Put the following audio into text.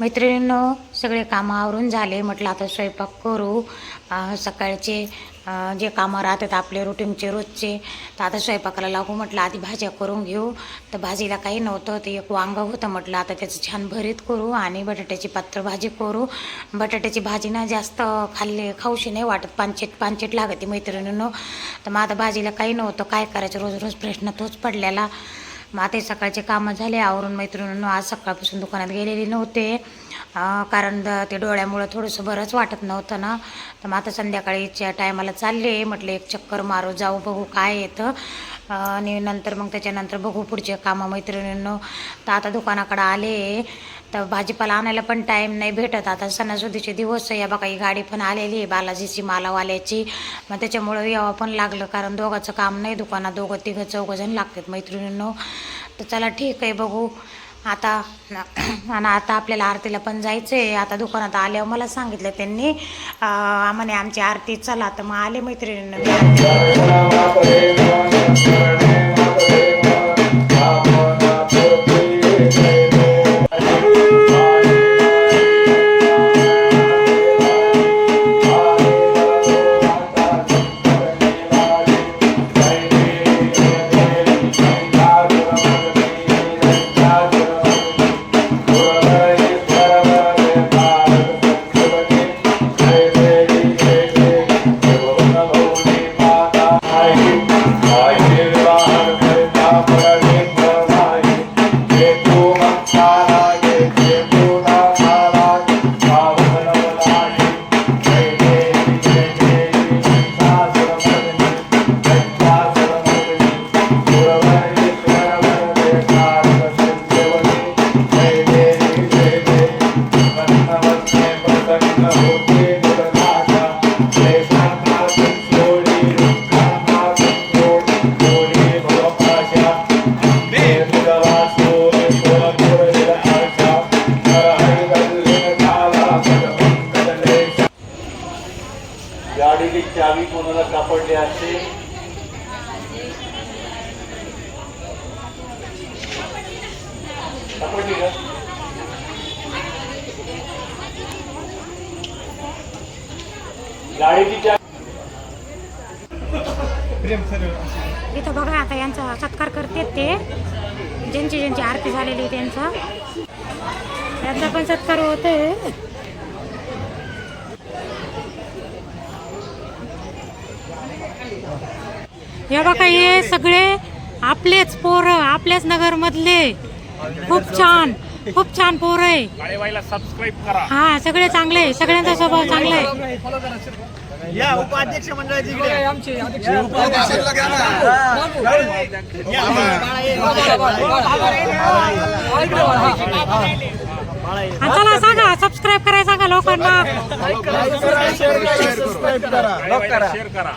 मैत्रिणींनो सगळे कामं आवरून झाले. म्हटलं आता स्वयंपाक करू. सकाळचे जे कामं राहतात आपले रुटीनचे रोजचे तर आता स्वयंपाकाला लागू. म्हटलं आधी भाज्या करून घेऊ. तर भाजीला काही नव्हतं ते एक वांगं होतं. म्हटलं आता त्याचं छान भरीत करू आणि बटाट्याची पात्र भाजी करू. बटाट्याची भाजी ना जास्त खाल्ले खाऊशी नाही वाटत. पानचेट पानचेट लागते मैत्रिणींनो. तर मग आता भाजीला काही नव्हतं. काय करायचं? रोज रोज प्रश्न तोच पडलेला. मग आता सकाळचे कामं झाले. आवरून मैत्रिणींनो आज सकाळपासून दुकानात गेलेले नव्हते. कारण द- ते डोळ्यामुळं थोडंसं बरंच वाटत नव्हतं ना. तर मग आता संध्याकाळीच्या टायमाला चालले. म्हटलं एक चक्कर मारू जाऊ बघू काय येतं. आणि नंतर मग त्याच्यानंतर बघू पुढचे कामं मैत्रिणींनो. तर आता दुकानाकडं आले. तर भाजीपाला आणायला पण टाईम नाही भेटत. आता सणासुदीचे दिवस या बघा ही गाडी पण आलेली आहे बालाजीची मालावाल्याची. मग त्याच्यामुळं यावं पण लागलं. कारण दोघाचं काम नाही दुकानात. दोघं तिघं चौघं जण लागतात मैत्रिणींनो. तर चला ठीक आहे बघू. आता आणि आता आपल्याला आरतीला पण जायचं आहे आता दुकानात आल्यावर मला सांगितलं त्यांनी म्हणे आमची आरती चला. तर मग आले मैत्रिणींना. गाडीची चावी कोणाला सापडली असते? सापडली का? गाडीची चावी इथं बघा आता यांचा सत्कार करतात ते. ज्यांची ज्यांची आरती झालेली आहे त्यांचा. त्यांचा पण सत्कार होतोय. हे बघा हे सगळे आपलेच पोरं आपल्याच नगरमधले. खूप छान खूप छान पोरं आहे. हा सगळे चांगले आहे. सगळ्यांचा स्वभाव चांगला आहे. या उपाध्यक्ष मंडळाची चला सांगा सबस्क्राईब करायला सांगा लोकांना. काळेबाईला शेअर करा.